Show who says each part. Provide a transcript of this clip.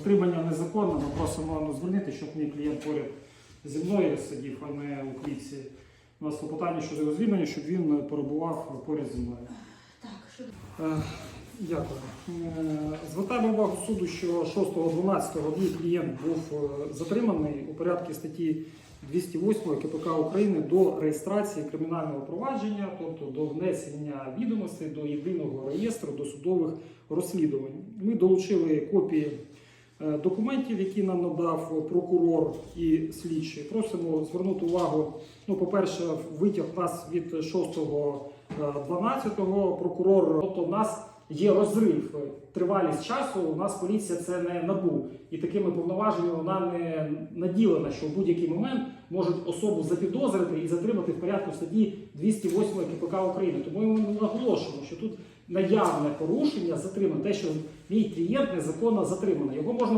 Speaker 1: Отримання незаконно, ми просимо ну, звільнити, щоб мій клієнт поряд зі мною сидів, а не у клітці. У нас клопотання щодо його звільнення, щоб він перебував поряд зі мною.
Speaker 2: Так, що
Speaker 1: Е, Дякую. Е, Звертаємо увагу суду, що 6.12 мій клієнт був е, затриманий у порядку статті 208 КПК України до реєстрації кримінального провадження, тобто до внесення відомостей до єдиного реєстру досудових розслідувань. Ми долучили копії документів, які нам надав прокурор і слідчий. Просимо звернути увагу. Ну, по-перше, витяг нас від 6.12 прокурор. Тобто, нас є розрив, е, тривалість часу. У нас поліція це не набу, і такими повноваженнями вона не наділена, що в будь-який момент можуть особу запідозрити і затримати в порядку статті 208 КПК України. Тому ми наголошуємо, що тут наявне порушення затримано те, що мій клієнт незаконно затриманий. Його можна